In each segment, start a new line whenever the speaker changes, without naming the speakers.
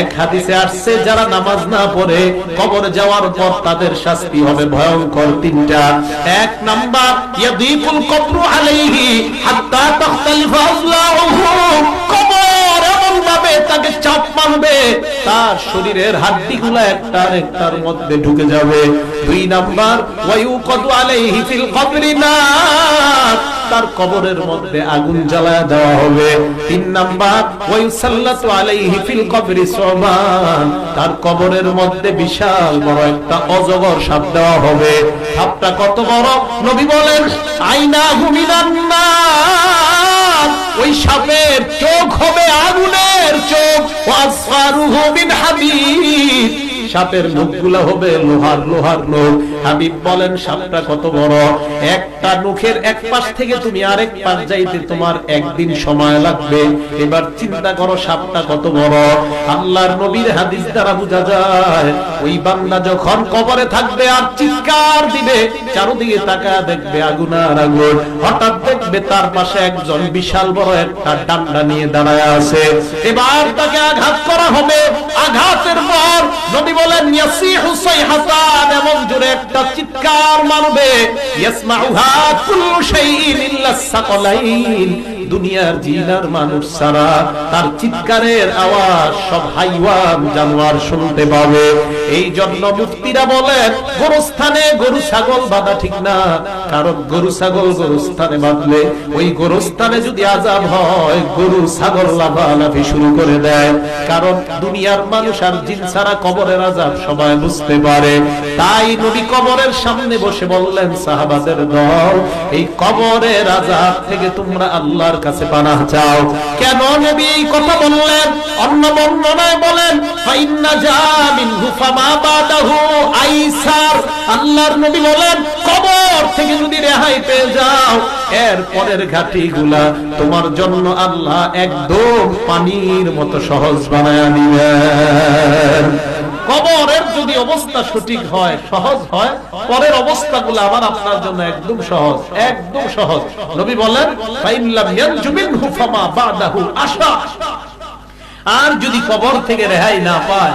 এক হাদিসে আসছে, যারা নামাজ না পড়ে কবর যাওয়ার পর তাদের শাস্তি হবে ভয়ঙ্কর তিনটা। এক নাম্বার, ইয়াদিকুল কবরু আলাইহি হাত্তা তাখতালিফা আযলাউহু কবর তার শরীরের হাড্ডিগুলো একটা একটার মধ্যে ঢুকে যাবে। দুই নাম্বার আলাইহি ফিল কবরি তার কবরের মধ্যে আগুন দেওয়া হবে। তিন নাম্বার আলাইহি ফিল কবরি তার কবরের মধ্যে বিশাল বড় একটা অজগর সাপ দেওয়া হবে। সাপটা কত বড়? নবী বলেন আইনা হুমিনান ওই সাপের চোখ হবে আগুনের চোখ ওয়াসফারুহু মিন হাবিব সাপের মুখগুলো হবে লোহার লোহার লোক। হাবিব বলেন, সাপটা কত বড়? একটা মুখের এক পাশ থেকে তুমি আরেক পাশ যাইতে তোমার একদিন সময় লাগবে। এবার চিন্তা করো, সাপটা কত বড়? আল্লাহর নবীর হাদিস দ্বারা বোঝা যায়, ওই বান্দা যখন কবরে থাকবে আর চিৎকার দিবে, চারদিকে তাকা দেখবে আগুন আর আগুন। হঠাৎ দেখবে তার পাশে একজন বিশাল বড় একটা ডান্ডা নিয়ে দাঁড়ায় আছে। এবার তাকে আঘাত করা হবে। আঘাতের একটা ইল্লা সাকালাইন। দুনিয়ার জিনার মানুষ সারা তার চিৎকারের আওয়াজ সব হাইওয়ান জানোয়ার শুনতে পাবে। এই জন্য মুফতিরা বলেন, গোরস্থানে গরু, ছাগল বাঁধা ঠিক না। কারণ গরু, ছাগল গরুস্থানে বাঁধলে ওই গরুস্থানে যদি আজাব হয়, গরু, ছাগল লাফালাফি শুরু করে দেয়। কারণ দুনিয়ার মানুষ আর জিন ছাড়া কবরের আজাব সবাই বুঝতে পারে। তাই নবী কবরের সামনে বসে বললেন, সাহাবাদের দল, এই কবরের আজাব থেকে তোমরা আল্লাহর কাছে পানাহ চাও। কেন নবী এই কথা বললেন? অন্য বর্ণনায় বলেন আল্লাহর নবী বলেন, কবর থেকে যদি রেহাই পেয়ে যাও, এর পরের ঘাটিগুলা তোমার জন্য আল্লাহ একদম পানির মতো সহজ বানায় নিবেন কবরের যদি অবস্থা সঠিক হয়, সহজ হয়, পরের অবস্থাগুলো আবার আপনার জন্য একদম সহজ একদম সহজ। নবী বলেন আর যদি কবর থেকে রেহাই না পায়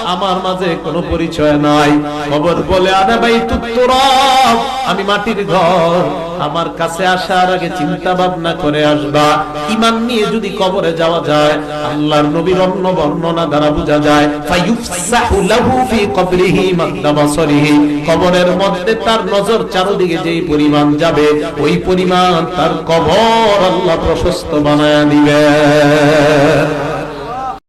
আমার মাঝে কোনো পরিচয় নাই। খবর বলে, আরে ভাই তুত্তরব আমি মাটির ঘর। আমার কাছে আসার আগে চিন্তা ভাবনা করে আসবা। ইমান নিয়ে যদি কবরে যাওয়া যায়, আল্লাহর নবীর অন্য বর্ণনা দ্বারা বোঝা যায় কবরের মধ্যে তার নজর চারদিকে যেই পরিমাণ যাবে, ওই পরিমাণ তার কবর আল্লাহ প্রশস্ত বানায় দিবেন